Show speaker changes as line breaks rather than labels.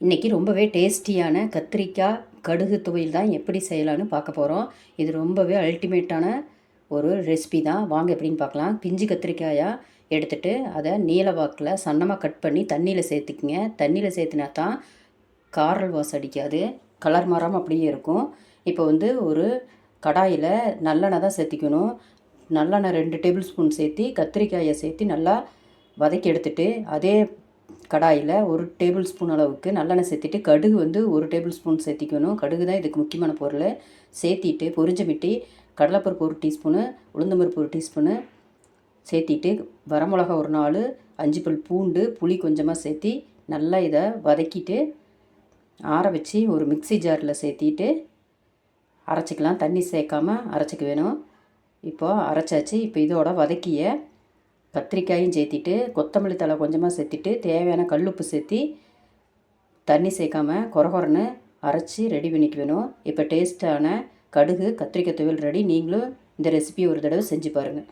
இன்றைக்கி ரொம்பவே டேஸ்டியான கத்திரிக்காய் கடுகு துவையில் தான் எப்படி செய்யலான்னு பார்க்க போகிறோம் இது ரொம்பவே அல்டிமேட்டான ஒரு ரெசிபி தான். வாங்க எப்படின்னு பார்க்கலாம். பிஞ்சு கத்திரிக்காயாக எடுத்துகிட்டு அதை நீல வாக்கில் சன்னமாக கட் பண்ணி தண்ணியில் சேர்த்துக்குங்க. தண்ணியில் சேர்த்துனா தான் காரல் வாசம் அடிக்காது. கலர் மாறாமல் அப்படியே இருக்கும். இப்போ வந்து ஒரு கடாயில் நல்லெண்ணெய் தான் சேர்த்திக்கணும். நல்லெண்ணெய் ரெண்டு டேபிள் ஸ்பூன் சேர்த்து கத்திரிக்காயை சேர்த்து நல்லா வதக்கி எடுத்துட்டு அதே கடாயில் ஒரு டேபிள் ஸ்பூன் அளவுக்கு நல்லெண்ணெய் சேர்த்துட்டு கடுகு வந்து ஒரு டேபிள் ஸ்பூன் சேர்த்திக்கணும். கடுகு தான் இதுக்கு முக்கியமான பொருள். சேர்த்திட்டு பொரிஞ்ச கடலைப்பருப்பு ஒரு டீஸ்பூனு உளுந்தம்பருப்பு ஒரு டீஸ்பூனு சேர்த்திட்டு வரமிளகா ஒரு நாலு அஞ்சு பல் பூண்டு புளி கொஞ்சமாக சேர்த்தி நல்லா இதை வதக்கிட்டு ஆற வச்சு ஒரு மிக்ஸி ஜாரில் சேர்த்திட்டு அரைச்சிக்கலாம். தண்ணி சேர்க்காம அரைச்சிக்க வேணும். இப்போது அரைச்சாச்சு. இப்போ இதோட வதக்கிய கத்திரிக்காயும் சேர்த்திட்டு கொத்தமல்லி தலை கொஞ்சமாக சேர்த்திட்டு தேவையான கல்லுப்பு சேர்த்தி தண்ணி சேர்க்காமல் குறகுறன்னு அரைச்சி ரெடி பண்ணிக்க வேணும். இப்போ டேஸ்ட்டான கடுகு கத்திரிக்காய் துவையல் ரெடி நீங்களும் இந்த ரெசிபி ஒரு தடவை செஞ்சு பாருங்கள்